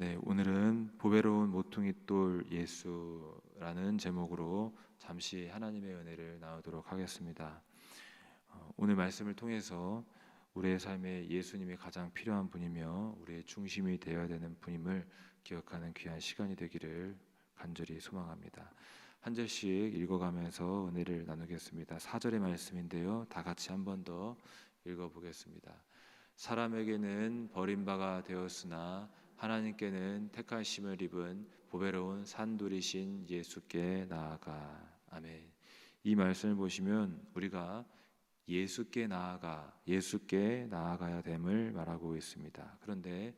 네, 오늘은 보배로운 모퉁이 돌 예수라는 제목으로 잠시 하나님의 은혜를 나누도록 하겠습니다. 어, 오늘 말씀을 통해서 우리의 삶에 예수님이 가장 필요한 분이며 우리의 중심이 되어야 되는 분임을 기억하는 귀한 시간이 되기를 간절히 소망합니다. 한 절씩 읽어가면서 은혜를 나누겠습니다. 4절의 말씀인데요. 다 같이 한 번 더 읽어보겠습니다. 사람에게는 버림바가 되었으나 하나님께는 택하심을 입은 보배로운 산돌이신 예수께 나아가 아멘. 이 말씀을 보시면 우리가 예수께 나아가 예수께 나아가야 됨을 말하고 있습니다. 그런데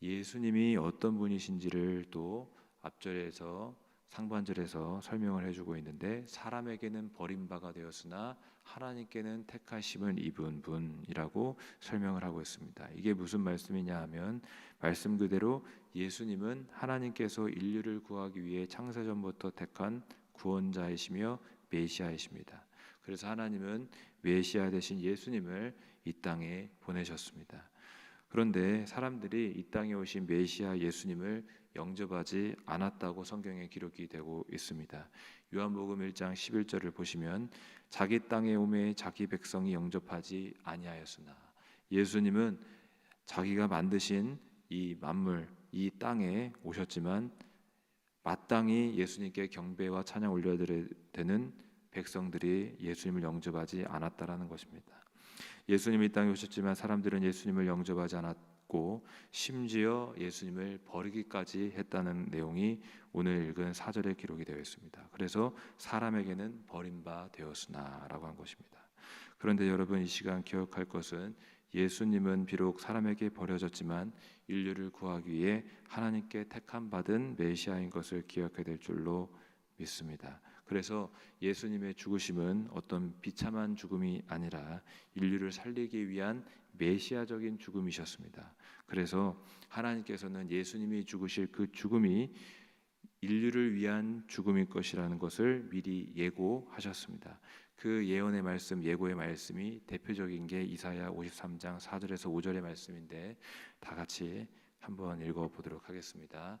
예수님이 어떤 분이신지를 또 앞절에서 상반절에서 설명을 해주고 있는데 사람에게는 버림바가 되었으나 하나님께는 택하심을 입은 분이라고 설명을 하고 있습니다. 이게 무슨 말씀이냐 하면 말씀 그대로 예수님은 하나님께서 인류를 구하기 위해 창세전부터 택한 구원자이시며 메시아이십니다. 그래서 하나님은 메시아 대신 예수님을 이 땅에 보내셨습니다. 그런데 사람들이 이 땅에 오신 메시아 예수님을 영접하지 않았다고 성경에 기록이 되고 있습니다. 요한복음 1장 11절을 보시면 자기 땅에 오매 자기 백성이 영접하지 아니하였으나 예수님은 자기가 만드신 이 만물 이 땅에 오셨지만 마땅히 예수님께 경배와 찬양 올려드려야 되는 백성들이 예수님을 영접하지 않았다라는 것입니다. 예수님이 이 땅에 오셨지만 사람들은 예수님을 영접하지 않았고 심지어 예수님을 버리기까지 했다는 내용이 오늘 읽은 사절에 기록이 되어 있습니다. 그래서 사람에게는 버림바 되었으나라고 한 것입니다. 그런데 여러분 이 시간 기억할 것은 예수님은 비록 사람에게 버려졌지만 인류를 구하기 위해 하나님께 택함 받은 메시아인 것을 기억해야 될 줄로 믿습니다. 그래서 예수님의 죽으심은 어떤 비참한 죽음이 아니라 인류를 살리기 위한 메시아적인 죽음이셨습니다. 그래서 하나님께서는 예수님이 죽으실 그 죽음이 인류를 위한 죽음일 것이라는 것을 미리 예고하셨습니다. 그 예언의 말씀, 예고의 말씀이 대표적인 게 이사야 53장 4절에서 5절의 말씀인데 다 같이 한번 읽어 보도록 하겠습니다.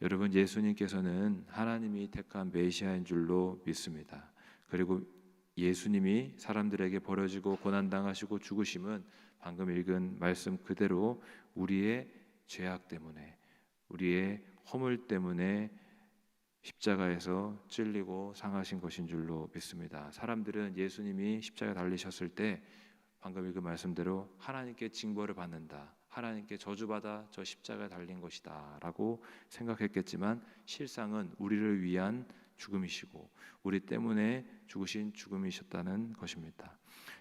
여러분 예수님께서는 하나님이 택한 메시아인 줄로 믿습니다. 그리고 예수님이 사람들에게 버려지고 고난 당하시고 죽으심은 방금 읽은 말씀 그대로 우리의 죄악 때문에 우리의 허물 때문에 십자가에서 찔리고 상하신 것인 줄로 믿습니다. 사람들은 예수님이 십자가 달리셨을 때 방금 읽은 말씀대로 하나님께 징벌을 받는다. 하나님께 저주받아 저 십자가에 달린 것이다라고 생각했겠지만 실상은 우리를 위한 죽음이시고 우리 때문에 죽으신 죽음이셨다는 것입니다.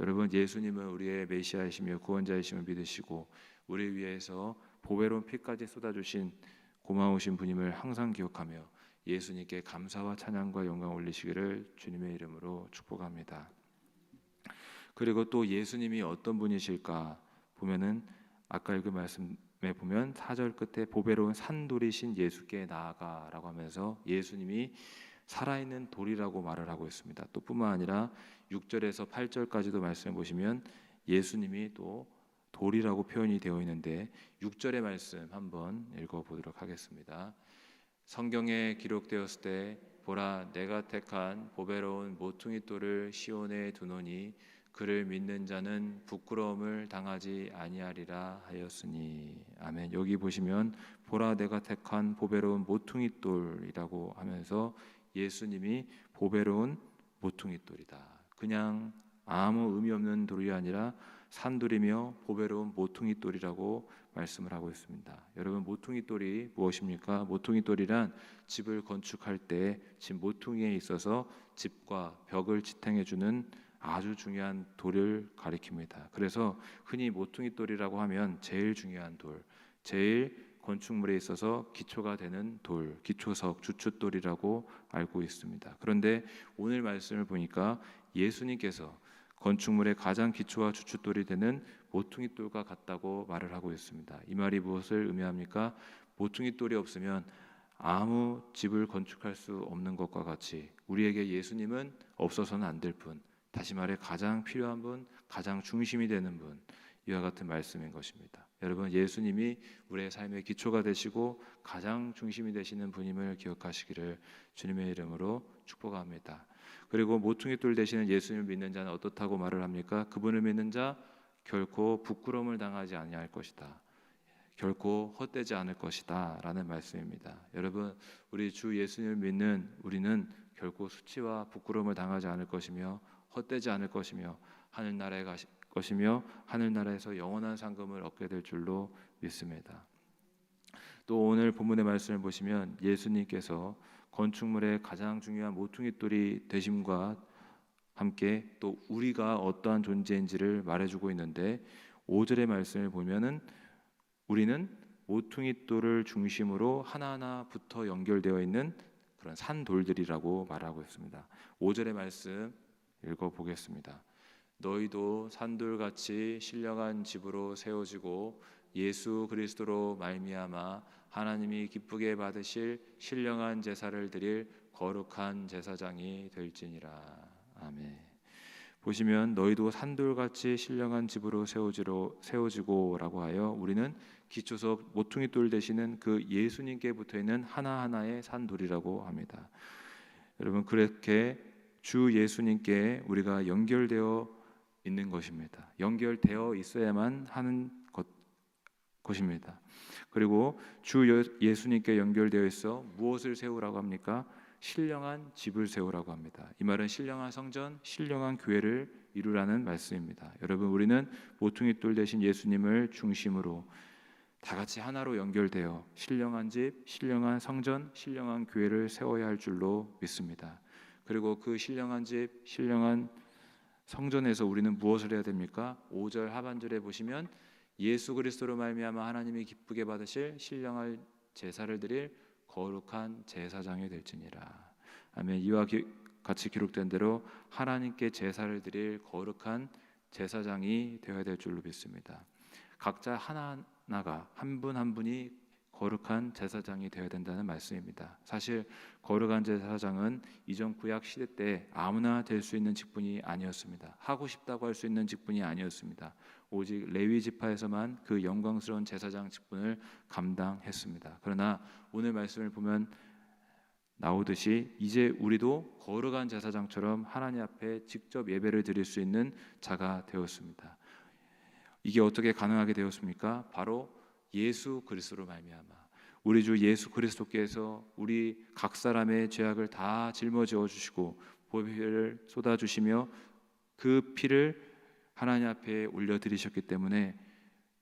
여러분 예수님은 우리의 메시아이시며 구원자이심을 믿으시고 우리 위해서 보배로운 피까지 쏟아주신 고마우신 분임을 항상 기억하며 예수님께 감사와 찬양과 영광 올리시기를 주님의 이름으로 축복합니다. 그리고 또 예수님이 어떤 분이실까 보면은 아까 읽은 말씀에 보면 4절 끝에 보배로운 산돌이신 예수께 나아가라고 하면서 예수님이 살아있는 돌이라고 말을 하고 있습니다. 또 뿐만 아니라 6절에서 8절까지도 말씀해 보시면 예수님이 또 돌이라고 표현이 되어 있는데 6절의 말씀 한번 읽어 보도록 하겠습니다. 성경에 기록되었을 때 보라 내가 택한 보배로운 모퉁이 돌을 시온에 두노니 그를 믿는 자는 부끄러움을 당하지 아니하리라 하였으니 아멘. 여기 보시면 보라 내가 택한 보배로운 모퉁이 돌이라고 하면서 예수님이 보배로운 모퉁이 돌이다. 그냥 아무 의미 없는 돌이 아니라 산돌이며 보배로운 모퉁이 돌이라고 말씀을 하고 있습니다. 여러분 모퉁이 돌이 무엇입니까? 모퉁이 돌이란 집을 건축할 때 집 모퉁이에 있어서 집과 벽을 지탱해 주는 아주 중요한 돌을 가리킵니다. 그래서 흔히 모퉁이 돌이라고 하면 제일 중요한 돌, 제일 건축물에 있어서 기초가 되는 돌, 기초석, 주춧돌이라고 알고 있습니다. 그런데 오늘 말씀을 보니까 예수님께서 건축물의 가장 기초와 주춧돌이 되는 모퉁이 돌과 같다고 말을 하고 있습니다. 이 말이 무엇을 의미합니까? 모퉁이 돌이 없으면 아무 집을 건축할 수 없는 것과 같이 우리에게 예수님은 없어서는 안될 분, 다시 말해 가장 필요한 분, 가장 중심이 되는 분, 이와 같은 말씀인 것입니다. 여러분 예수님이 우리의 삶의 기초가 되시고 가장 중심이 되시는 분임을 기억하시기를 주님의 이름으로 축복합니다. 그리고 모퉁이 돌 되시는 예수님을 믿는 자는 어떻다고 말을 합니까? 그분을 믿는 자 결코 부끄러움을 당하지 아니할 것이다. 결코 헛되지 않을 것이다라는 말씀입니다. 여러분, 우리 주 예수님을 믿는 우리는 결코 수치와 부끄러움을 당하지 않을 것이며 헛되지 않을 것이며 하늘 나라에 가시 것이며 하늘 나라에서 영원한 상금을 얻게 될 줄로 믿습니다. 또 오늘 본문의 말씀을 보시면 예수님께서 건축물의 가장 중요한 모퉁이돌이 되심과 함께 또 우리가 어떠한 존재인지를 말해주고 있는데 5절의 말씀을 보면은 우리는 모퉁이돌을 중심으로 하나하나 붙어 연결되어 있는 그런 산돌들이라고 말하고 있습니다. 5절의 말씀 읽어 보겠습니다. 너희도 산돌같이 신령한 집으로 세워지고 예수 그리스도로 말미암아 하나님이 기쁘게 받으실 신령한 제사를 드릴 거룩한 제사장이 될지니라. 아멘. 보시면 너희도 산돌같이 신령한 집으로 세워지로 세워지고라고 하여 우리는 기초석 모퉁이 돌 되시는 그 예수님께 붙어 있는 하나하나의 산돌이라고 합니다. 여러분 그렇게 주 예수님께 우리가 연결되어 있는 것입니다. 연결되어 있어야만 하는 것, 것입니다. 그리고 주 예수님께 연결되어 있어 무엇을 세우라고 합니까? 신령한 집을 세우라고 합니다. 이 말은 신령한 성전, 신령한 교회를 이루라는 말씀입니다. 여러분 우리는 모퉁이 돌 대신 예수님을 중심으로 다 같이 하나로 연결되어 신령한 집, 신령한 성전, 신령한 교회를 세워야 할 줄로 믿습니다. 그리고 그 신령한 집, 신령한 성전에서 우리는 무엇을 해야 됩니까? 5절 하반절에 보시면 예수 그리스도로 말미암아 하나님이 기쁘게 받으실 신령할 제사를 드릴 거룩한 제사장이 될지니라. 아멘. 이와 기, 같이 기록된 대로 하나님께 제사를 드릴 거룩한 제사장이 되어야 될 줄로 믿습니다. 각자 하나하나가 한 분한 한 분이 거룩한 제사장이 되어야 된다는 말씀입니다. 사실 거룩한 제사장은 이전 구약 시대 때 아무나 될 수 있는 직분이 아니었습니다. 하고 싶다고 할 수 있는 직분이 아니었습니다. 오직 레위 지파에서만 그 영광스러운 제사장 직분을 감당했습니다. 그러나 오늘 말씀을 보면 나오듯이 이제 우리도 거룩한 제사장처럼 하나님 앞에 직접 예배를 드릴 수 있는 자가 되었습니다. 이게 어떻게 가능하게 되었습니까? 바로 예수 그리스도로 말미암아 우리 주 예수 그리스도께서 우리 각 사람의 죄악을 다 짊어지어 주시고 보혈을 쏟아 주시며 그 피를 하나님 앞에 올려 드리셨기 때문에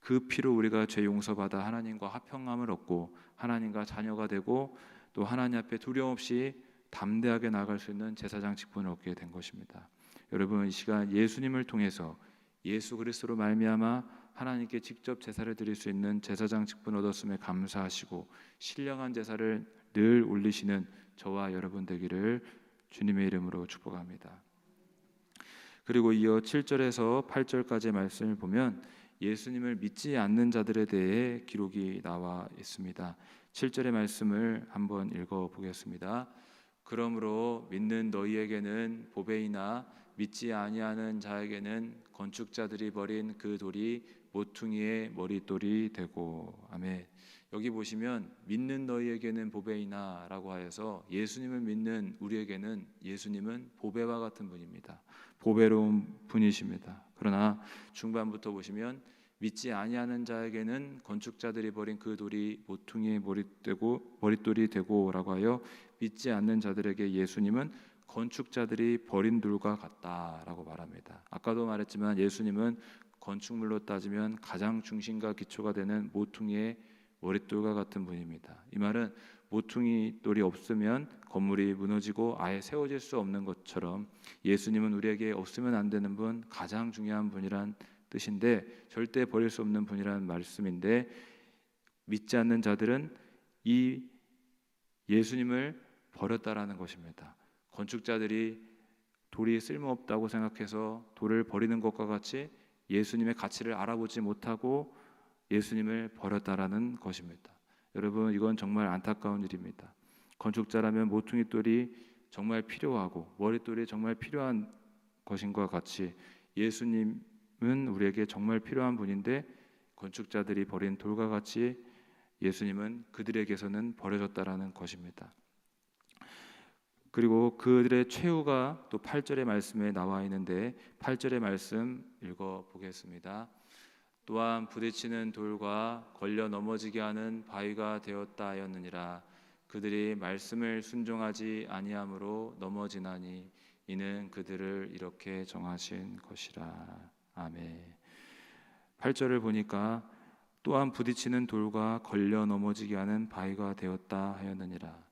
그 피로 우리가 죄 용서받아 하나님과 화평함을 얻고 하나님과 자녀가 되고 또 하나님 앞에 두려움 없이 담대하게 나갈 수 있는 제사장 직분을 얻게 된 것입니다. 여러분 이 시간 예수님을 통해서 예수 그리스도로 말미암아 하나님께 직접 제사를 드릴 수 있는 제사장 직분 얻었음에 감사하시고 신령한 제사를 늘 올리시는 저와 여러분 되기를 주님의 이름으로 축복합니다. 그리고 이어 7절에서 8절까지의 말씀을 보면 예수님을 믿지 않는 자들에 대해 기록이 나와 있습니다. 7절의 말씀을 한번 읽어 보겠습니다. 그러므로 믿는 너희에게는 보배이나 믿지 아니하는 자에게는 건축자들이 버린 그 돌이 모퉁이의 머릿돌이 되고 아멘. 여기 보시면 믿는 너희에게는 보배이나라고 하여서 예수님을 믿는 우리에게는 예수님은 보배와 같은 분입니다. 보배로운 분이십니다. 그러나 중반부터 보시면 믿지 아니하는 자에게는 건축자들이 버린 그 돌이 모퉁이의 머릿되고 머릿돌이 되고라고 하여 믿지 않는 자들에게 예수님은 건축자들이 버린 돌과 같다라고 말합니다. 아까도 말했지만 예수님은 건축물로 따지면 가장 중심과 기초가 되는 모퉁이의 머릿돌과 같은 분입니다. 이 말은 모퉁이 돌이 없으면 건물이 무너지고 아예 세워질 수 없는 것처럼 예수님은 우리에게 없으면 안 되는 분, 가장 중요한 분이란 뜻인데 절대 버릴 수 없는 분이라는 말씀인데 믿지 않는 자들은 이 예수님을 버렸다라는 것입니다. 건축자들이 돌이 쓸모없다고 생각해서 돌을 버리는 것과 같이 예수님의 가치를 알아보지 못하고 예수님을 버렸다라는 것입니다. 여러분 이건 정말 안타까운 일입니다. 건축자라면 모퉁이 돌이 정말 필요하고 머릿돌이 정말 필요한 것인과 같이 예수님은 우리에게 정말 필요한 분인데 건축자들이 버린 돌과 같이 예수님은 그들에게서는 버려졌다라는 것입니다. 그리고 그들의 최후가 또 8절의 말씀에 나와 있는데 8절의 말씀 읽어 보겠습니다. 또한 부딪히는 돌과 걸려 넘어지게 하는 바위가 되었다 하였느니라 그들이 말씀을 순종하지 아니함으로 넘어지나니 이는 그들을 이렇게 정하신 것이라 아멘. 8절을 보니까 또한 부딪히는 돌과 걸려 넘어지게 하는 바위가 되었다 하였느니라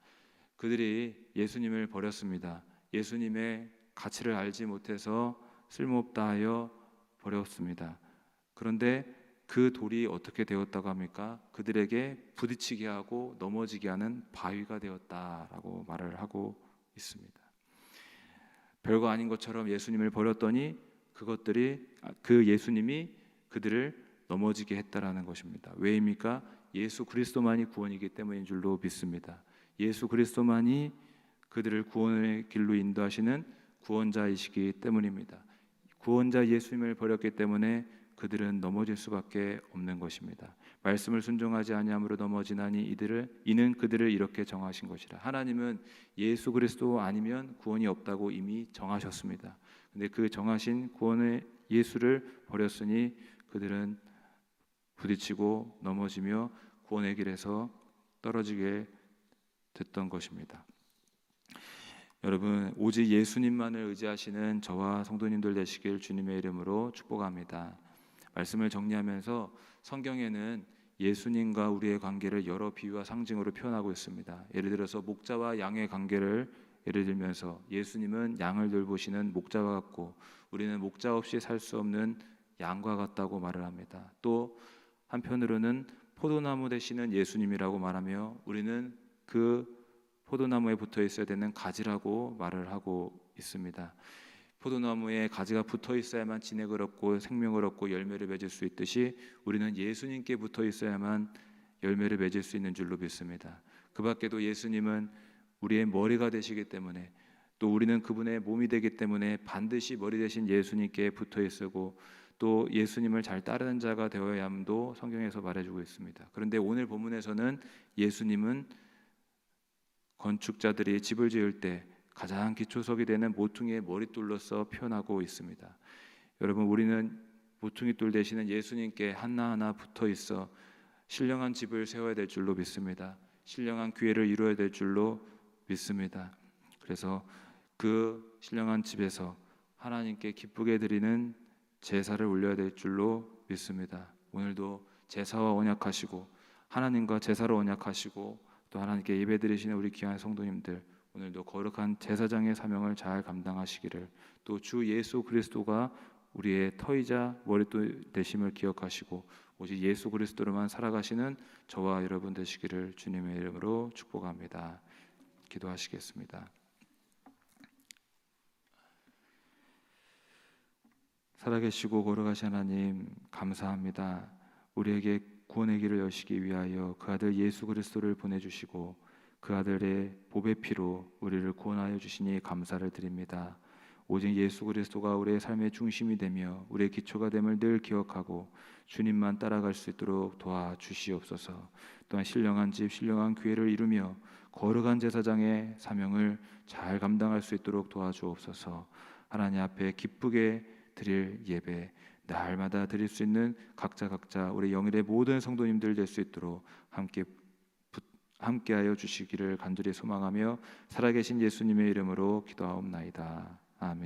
그들이 예수님을 버렸습니다. 예수님의 가치를 알지 못해서 쓸모없다 하여 버렸습니다. 그런데 그 돌이 어떻게 되었다고 합니까? 그들에게 부딪히게 하고 넘어지게 하는 바위가 되었다라고 말을 하고 있습니다. 별거 아닌 것처럼 예수님을 버렸더니 그것들이 그 예수님이 그들을 넘어지게 했다라는 것입니다. 왜입니까? 예수 그리스도만이 구원이기 때문인 줄로 믿습니다. 예수 그리스도만이 그들을 구원의 길로 인도하시는 구원자이시기 때문입니다. 구원자 예수님을 버렸기 때문에 그들은 넘어질 수밖에 없는 것입니다. 말씀을 순종하지 아니함으로 넘어지나니 이들을 이는 그들을 이렇게 정하신 것이라. 하나님은 예수 그리스도 아니면 구원이 없다고 이미 정하셨습니다. 근데 그 정하신 구원의 예수를 버렸으니 그들은 부딪히고 넘어지며 구원의 길에서 떨어지게 됐던 것입니다. 여러분 오직 예수님만을 의지하시는 저와 성도님들 되시길 주님의 이름으로 축복합니다. 말씀을 정리하면서 성경에는 예수님과 우리의 관계를 여러 비유와 상징으로 표현하고 있습니다. 예를 들어서 목자와 양의 관계를 예를 들면서 예수님은 양을 돌보시는 목자와 같고 우리는 목자 없이 살 수 없는 양과 같다고 말을 합니다. 또 한편으로는 포도나무 되시는 예수님이라고 말하며 우리는 그 포도나무에 붙어 있어야 되는 가지라고 말을 하고 있습니다. 포도나무에 가지가 붙어 있어야만 진액을 얻고 생명을 얻고 열매를 맺을 수 있듯이 우리는 예수님께 붙어 있어야만 열매를 맺을 수 있는 줄로 믿습니다. 그 밖에도 예수님은 우리의 머리가 되시기 때문에 또 우리는 그분의 몸이 되기 때문에 반드시 머리 대신 예수님께 붙어 있고 또 예수님을 잘 따르는 자가 되어야 함도 성경에서 말해주고 있습니다. 그런데 오늘 본문에서는 예수님은 건축자들이 집을 지을 때 가장 기초석이 되는 모퉁이의 머릿돌로서 표현하고 있습니다. 여러분 우리는 모퉁이돌 되시는 예수님께 하나하나 붙어 있어 신령한 집을 세워야 될 줄로 믿습니다. 신령한 교회를 이루어야 될 줄로 믿습니다. 그래서 그 신령한 집에서 하나님께 기쁘게 드리는 제사를 올려야 될 줄로 믿습니다. 오늘도 제사와 언약하시고 하나님과 제사로 언약하시고 또 하나님께 예배드리시는 우리 귀한 성도님들 오늘도 거룩한 제사장의 사명을 잘 감당하시기를 또 주 예수 그리스도가 우리의 터이자 머리도 되심을 기억하시고 오직 예수 그리스도로만 살아가시는 저와 여러분 되시기를 주님의 이름으로 축복합니다. 기도하시겠습니다. 살아계시고 거룩하신 하나님 감사합니다. 우리에게 구원의 길을 여시기 위하여 그 아들 예수 그리스도를 보내주시고 그 아들의 보배 피로 우리를 구원하여 주시니 감사를 드립니다. 오직 예수 그리스도가 우리의 삶의 중심이 되며 우리의 기초가 됨을 늘 기억하고 주님만 따라갈 수 있도록 도와주시옵소서. 또한 신령한 집, 신령한 교회를 이루며 거룩한 제사장의 사명을 잘 감당할 수 있도록 도와주옵소서. 하나님 앞에 기쁘게 드릴 예배 날마다 드릴 수 있는 각자 각자 우리 영일의 모든 성도님들 될 수 있도록 함께 함께하여 주시기를 간절히 소망하며 살아계신 예수님의 이름으로 기도하옵나이다. 아멘.